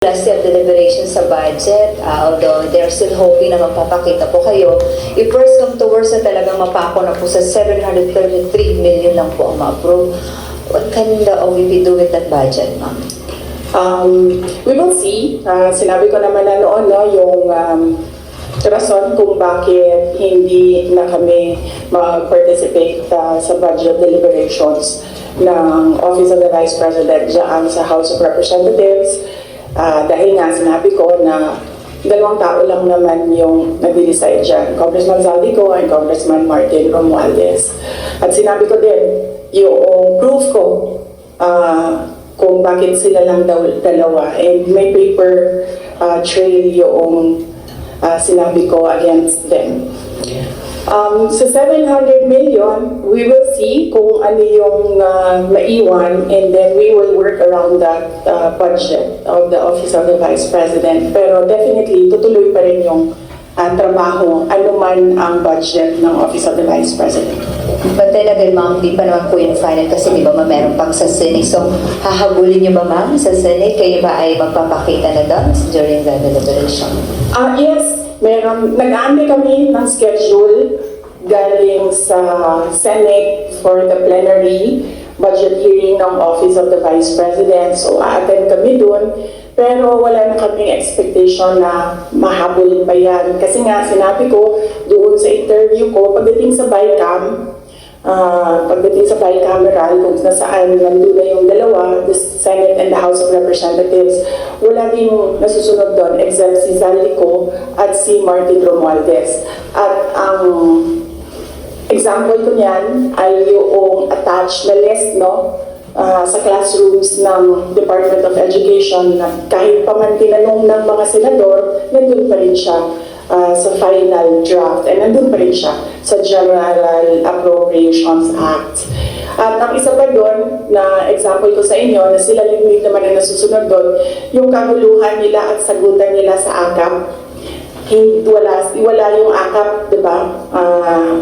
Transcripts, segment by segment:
last year deliberations sa budget, uh, although they're still hoping na magpapakita po kayo, if first come to worst na talagang mapako na po sa 733 million lang po ang ma-approve, what can the OVP do with that budget, ma'am? Um, we will see. Ah, sinabi ko naman na noon no, yung um, rason kung bakit hindi na kami mag-participate ah, sa budget deliberations ng Office of the Vice President dyan sa House of Representatives. Ah, dahil nga sinabi ko na dalawang tao lang naman yung nag-decide dyan, Congressman Zaldico and Congressman Martin Romualdez. At sinabi ko din, yung proof ko ah, kung bakit sila lang daw dalawa. And may paper uh, trail yung uh, sinabi ko against them. Um, sa 700 million, we will see kung ano yung uh, maiwan and then we will work around that uh, budget of the Office of the Vice President. Pero definitely, tutuloy pa rin yung uh, trabaho, ano man ang budget ng Office of the Vice President. But then again, ma'am, di pa naman po yung final kasi di ba ma meron pang sa Senate. So, hahabulin niyo ba ma'am sa Senate? Kayo ba ay magpapakita na doon during the deliberation? Ah, yes, meron, nag-aantay kami ng schedule galing sa Senate for the plenary budget hearing ng Office of the Vice President. So, a-attend kami dun. Pero wala na expectation na mahabol pa yan. Kasi nga, sinabi ko doon sa interview ko, pagdating sa BICAM, Ah, pagdating sa bicameral, kung nasaan nandun na yung dalawa, the Senate and the House of Representatives, wala ding nasusunod doon except si Zalico at si Martin Romualdez. At ang example ko niyan ay yung attached na list no, ah, sa classrooms ng Department of Education na kahit pa man tinanong ng mga senador, nandun pa rin siya uh, sa final draft and nandun pa rin siya sa General Appropriations Act. At ang isa pa doon na example ko sa inyo na sila limit naman na nasusunod doon, yung kaguluhan nila at sagutan nila sa AKAP. Hindi, wala, wala yung AKAP, di ba? Ah,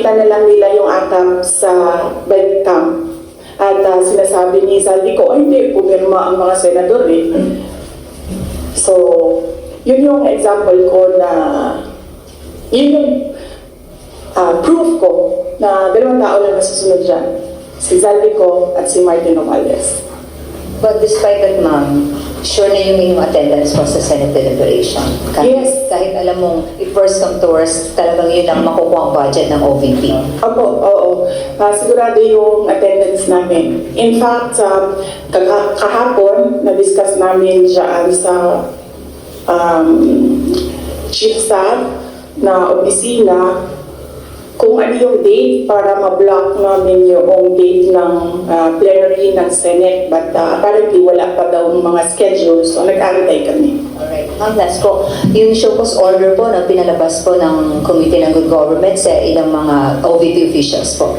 nakita na lang nila yung AKAP sa camp. At ah, sinasabi ni Saldi ko, ay hindi, pumirma ang mga senador eh. So, yun yung example ko na yun yung ah, proof ko na dalawang tao lang nasusunod dyan. Si Zaldico at si Martin Romales. But despite that, ma'am, sure na yung inyong attendance mo sa Senate deliberation. Kahit, Yes. kahit alam mong if first come to worst, talagang yun ang makukuha ang budget ng OVP. Opo, oo. Ah, sigurado yung attendance namin. In fact, um, kaga- kahapon, na-discuss namin dyan sa um, chief staff na opisina kung ano yung date para ma-block namin yung date ng ah, plenary ng Senate. But ah, apparently wala pa daw mga schedule, so nag-aantay kami. Alright. Ma'am, last ko, yung show cause order po na pinalabas po ng Committee ng Good Government sa ilang mga OVP officials po.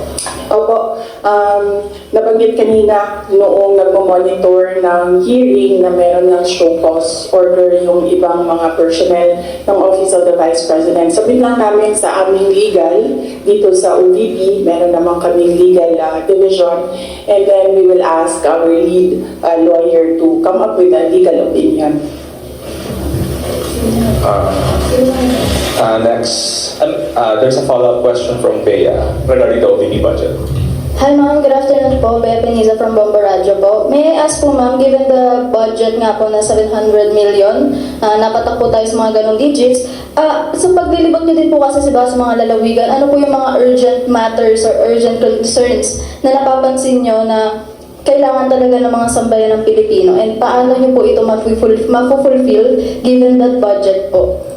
Opo, um, nabanggit kanina noong nagmo-monitor ng hearing na meron ng show cause order yung ibang mga personnel ng Office of the Vice President. Sabihin lang namin sa aming legal, dito sa OVP, meron naman kaming legal uh, division, and then we will ask our lead uh, lawyer to come up with a legal opinion. Uh, uh, next, um, uh, there's a follow-up question from Bea regarding the OVP budget. Hi ma'am, good afternoon po. Bea Peniza from Bomba Radio po. May I ask po ma'am, given the budget nga po na 700 million, uh, napatak po tayo sa mga ganong digits, ah sa paglilibot niyo din po kasi diba, sa mga lalawigan, ano po yung mga urgent matters or urgent concerns na napapansin nyo na kailangan talaga ng mga sambayan ng Pilipino and paano nyo po ito mafu-fulfill given that budget po?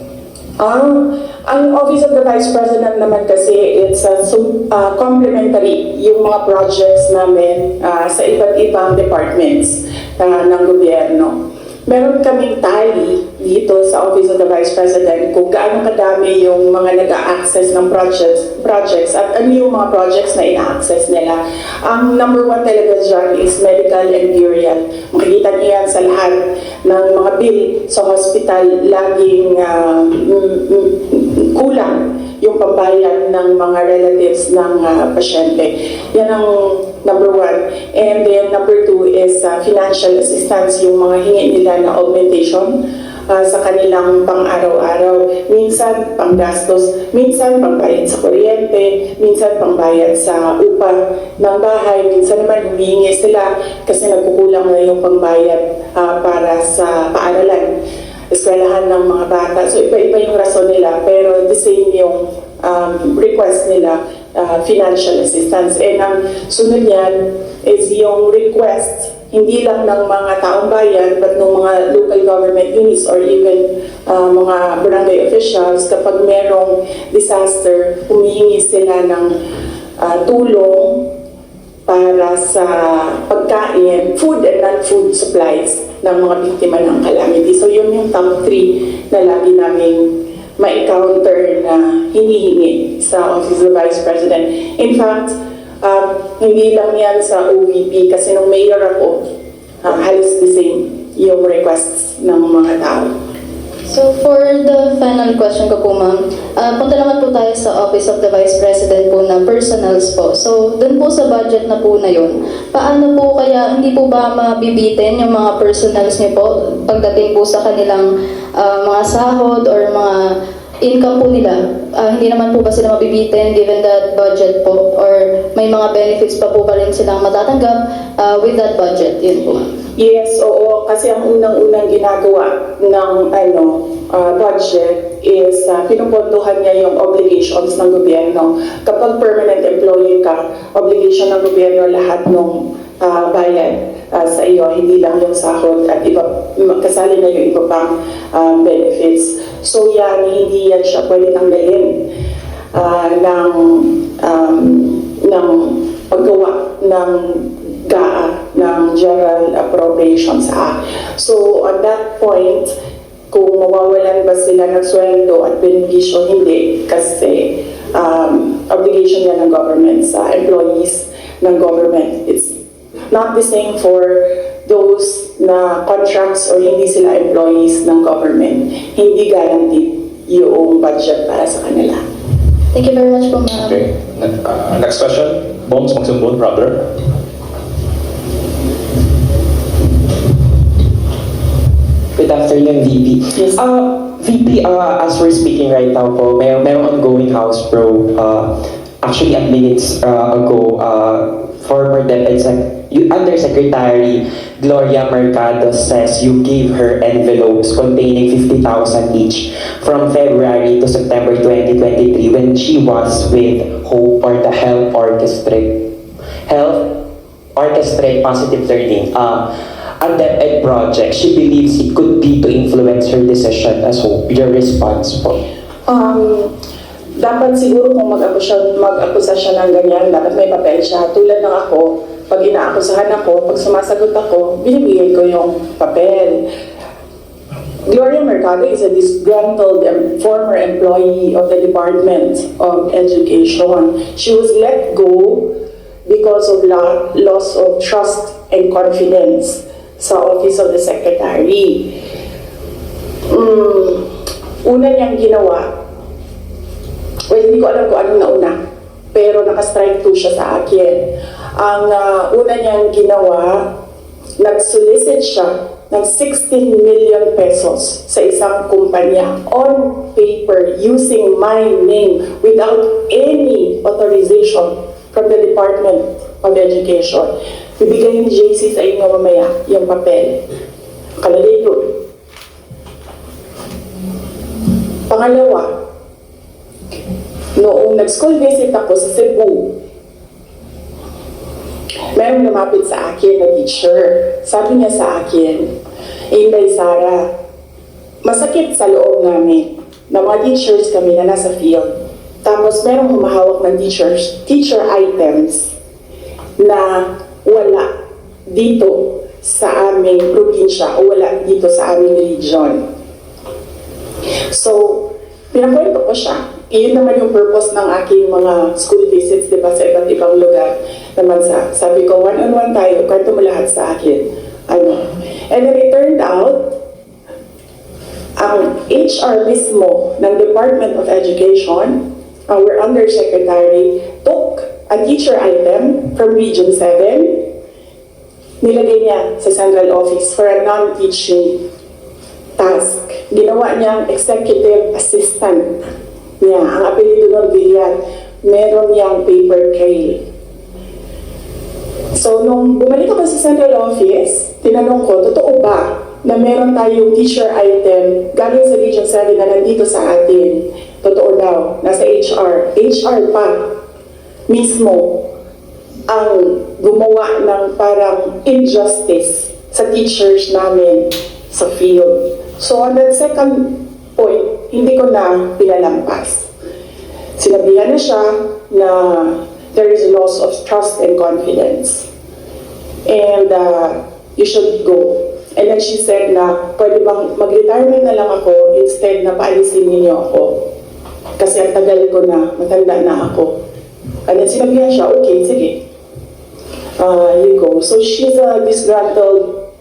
Ang ang Office of the Vice President naman kasi it's a uh, complementary yung mga projects namin uh, sa iba't ibang departments uh, ng gobyerno. Meron kaming tally dito sa Office of the Vice President kung gaano kadami yung mga nag-a-access ng projects, projects at ano yung mga projects na ina-access nila. Ang number one talaga dyan is medical and burial. Makikita niyo yan sa lahat ng mga bill sa hospital, laging mm, kulang yung pambayad ng mga relatives ng ah, pasyente. Yan ang number one. And then number two is uh, financial assistance, yung mga hingi nila na augmentation uh, sa kanilang pang-araw-araw. Minsan panggastos, minsan pangbayad sa kuryente, minsan pangbayad sa upa ng bahay, minsan naman humihingi sila kasi nagkukulang na yung pangbayad uh, para sa paaralan eskwelahan ng mga bata. So iba-iba yung rason nila pero the same yung um, request nila uh, financial assistance. And ang sunod niyan is yung request hindi lang ng mga taong bayan but ng mga local government units or even uh, mga barangay officials kapag merong disaster, humihingi sila ng uh, tulong para sa pagkain, food and non-food supplies ng mga biktima ng calamity. So yun yung top 3 na lagi namin ma-encounter na hinihingi sa Office of the Vice President. In fact, um, hindi lang yan sa OVP kasi nung mayor ako, uh, halos the same yung requests ng mga tao. So for the final question ko po ma'am, ah, punta naman po tayo sa Office of the Vice President po na personals po. So dun po sa budget na po na yun, paano po kaya hindi po ba mabibitin yung mga personals niyo po pagdating po sa kanilang ah, mga sahod or mga income po nila? Ah, hindi naman po ba sila mabibitin given that budget po or may mga benefits pa po ba rin silang matatanggap ah, with that budget? Yun po. Yes, oo. Kasi ang unang-unang ginagawa ng ano, uh, budget is uh, pinupuntuhan niya yung obligations ng gobyerno. Kapag permanent employee ka, obligation ng gobyerno lahat ng uh, bayad uh, sa iyo, hindi lang yung sahod at iba, kasali na yung iba pang um, benefits. So yan, hindi yan siya pwede tanggalin uh, ng, um, ng paggawa ng GAA ng General Appropriations Act. So at that point, kung mawawalan ba sila ng sweldo at benepisyo, hindi. Kasi um, obligation yan ng government sa employees ng government. It's not the same for those na contracts or hindi sila employees ng government. Hindi guaranteed yung budget para sa kanila. Thank you very much po ma'am. Okay. Uh, next question. Bones Magsumbun, brother. Afternoon, VP. Yes. Uh, VP, uh, as we're speaking right now po, may merong ongoing House Pro. Uh, actually, at minutes uh, ago, uh, former Deputy Sec- you- Undersecretary Gloria Mercado says you gave her envelopes containing 50,000 each from February to September 2023 when she was with Hope or the Health Orchestrate. Health Orchestrate Positive Learning. Uh, a DepEd project, she believes it could be to influence her decision as Hope. Your response po. Um, dapat siguro kung mag-akusya, mag-akusa siya ng ganyan, dapat may papel siya. Tulad ng ako, pag inaakusahan ako, pag sumasagot ako, binibigay ko yung papel. Gloria Mercado is a disgruntled former employee of the Department of Education. She was let go because of la- loss of trust and confidence sa Office of the Secretary. Mm, una niyang ginawa, well, hindi ko alam kung anong nauna, pero naka-strike 2 siya sa akin. Ang ah, una niyang ginawa, nag-solicit siya ng 16 million pesos sa isang kumpanya on paper using my name without any authorization from the Department of Education. Bibigay ni JC sa inyo mamaya yung papel. Kalalay doon. Pangalawa, noong nag-school visit ako sa Cebu, merong lumapit sa akin na teacher. Sabi niya sa akin, Inday Sara, masakit sa loob namin na mga teachers kami na nasa field. Tapos merong humahawak ng teachers, teacher items na wala dito sa aming probinsya o wala dito sa aming region. So, pinakwento ko siya. Iyon naman yung purpose ng aking mga school visits, di ba, sa iba't ibang lugar naman sa, sabi ko, one-on-one tayo, kwento mo lahat sa akin. Ano. And then it turned out, ang HR mismo ng Department of Education, our undersecretary, took a teacher item from Region 7, nilagay niya sa central office for a non-teaching task. Ginawa niyang executive assistant niya. Ang apelido nun, Villar, meron niyang paper trail. So, nung bumalik ako sa central office, tinanong ko, totoo ba na meron tayong teacher item galing sa Region 7 na nandito sa atin? Totoo daw, nasa HR. HR pa mismo ang gumawa ng parang injustice sa teachers namin sa field. So on that second point, hindi ko na pinalampas. Sinabihan na siya na there is loss of trust and confidence. And uh, you should go. And then she said na, pwede bang mag-retirement na lang ako instead na paalisin ninyo ako. Kasi ang tagal ko na, matanda na ako. And then sinabihan siya, okay, sige. Uh, you go. So she's a disgruntled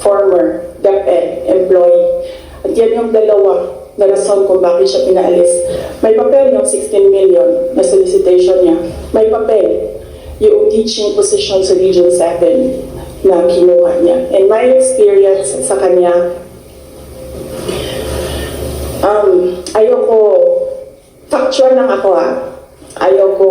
former DepEd employee. At yan yung dalawa na rason kung bakit siya pinaalis. May papel yung 16 million na solicitation niya. May papel yung teaching position sa Region 7 na kinuha niya. And my experience sa kanya, um, ayoko, factual lang ako ah, ayoko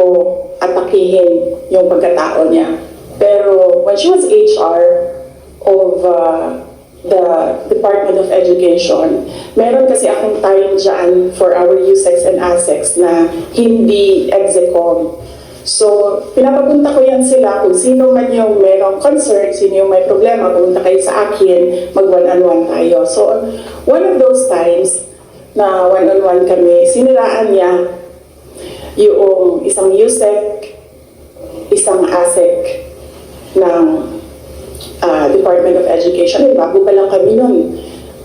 atakihin yung pagkatao niya. Pero when she was HR of uh, the Department of Education, meron kasi akong time dyan for our USEX and ASEX na hindi execom. So, pinapapunta ko yan sila kung sino man yung merong concern, sino yung may problema, pumunta kayo sa akin, mag one-on-one tayo. So, one of those times na one-on-one kami, siniraan niya yung isang USEC, isang ASEC ng ah, Department of Education. Eh, bago pa lang kami nun.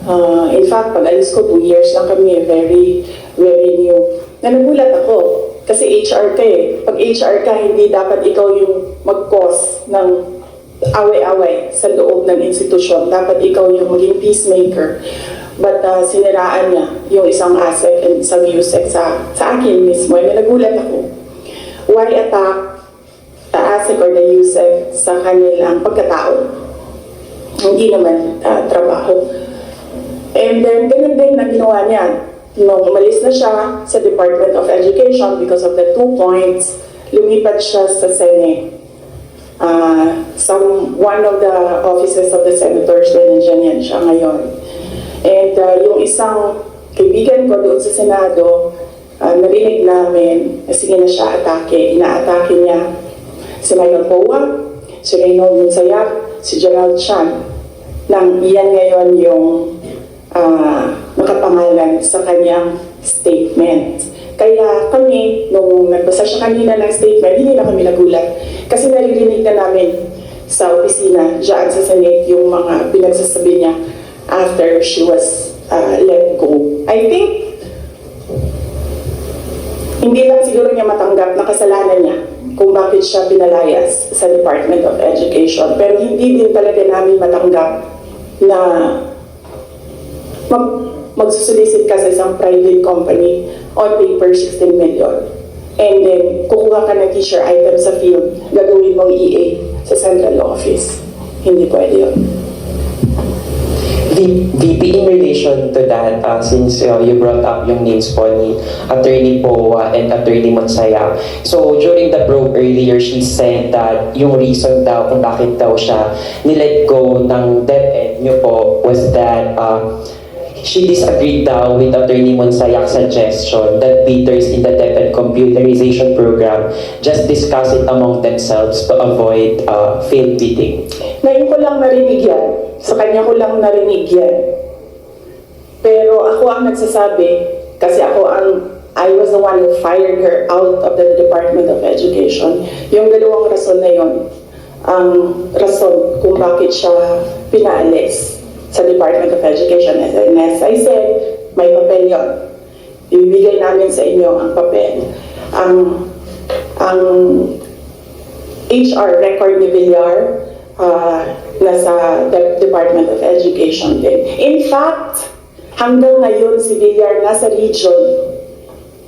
Ah, in fact, pag alis ko, two years lang kami, very, very new. Na nagulat ako, kasi HR ka eh. Pag HR ka, hindi dapat ikaw yung mag-cause ng away-away sa loob ng institusyon. Dapat ikaw yung maging peacemaker. But ah, siniraan niya yung isang ASEC and isang USEC sa, sa akin mismo. And nagulat ako. Why attack the ASEC or the USEC sa kanilang pagkatao? Hindi naman ah, trabaho. And then, ganun din na ginawa niya. Nung umalis na siya sa Department of Education because of the two points, lumipat siya sa Senate. Ah, some, one of the offices of the senators, nandiyan yan siya ngayon. And ah, yung isang kaibigan ko doon sa Senado, ah, narinig namin na sige na siya atake, inaatake niya si Mayor Poa, si Reynold Munsayap, si Gerald Chan, nang iyan ngayon yung ah, nakapangalan sa kanyang statement. Kaya kami, nung nagbasa siya kanina ng statement, hindi na kami nagulat. Kasi naririnig na namin sa opisina, dyan sa Senate, yung mga pinagsasabi niya after she was ah, let go. I think, hindi lang siguro niya matanggap na kasalanan niya kung bakit siya pinalayas sa Department of Education. Pero hindi din talaga namin matanggap na mag magsusolicit ka sa isang private company on paper 16 million. And then, kukuha ka ng teacher item sa field, gagawin mong EA sa central office. Hindi pwede yun. VP, in relation to that, uh, since uh, you brought up yung names po ni Attorney Poa and Attorney Monsaya, so during the probe earlier, she said that yung reason daw kung bakit daw siya nilet go ng DepEd niyo po was that uh, she disagreed daw with Attorney Monsayak's suggestion that bidders in the DepEd computerization program just discuss it among themselves to avoid uh, failed bidding. Ngayon ko lang narinig yan. Sa kanya ko lang narinig yan. Pero ako ang nagsasabi, kasi ako ang, I was the one who fired her out of the Department of Education. Yung dalawang rason na yon ang rason kung bakit siya pinaalis sa Department of Education. And as I said, may papel yon. Ibibigay namin sa inyo ang papel. Ang, ang HR record ni Villar, uh, nasa De- Department of Education din. In fact, hanggang ngayon si Villar nasa region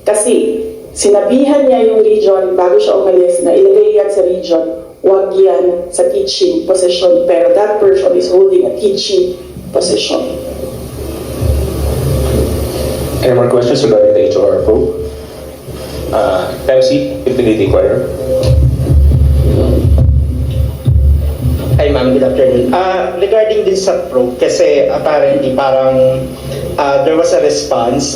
kasi Sinabihan niya yung region bago siya umalis na ilagay yan sa region, huwag yan sa teaching position. Pero that person is holding a teaching position. Any more questions regarding the HOR probe? Uh, MC, Infinity Inquirer. Hi ma'am, good afternoon. Uh, regarding din sa probe, kasi apparently parang uh, there was a response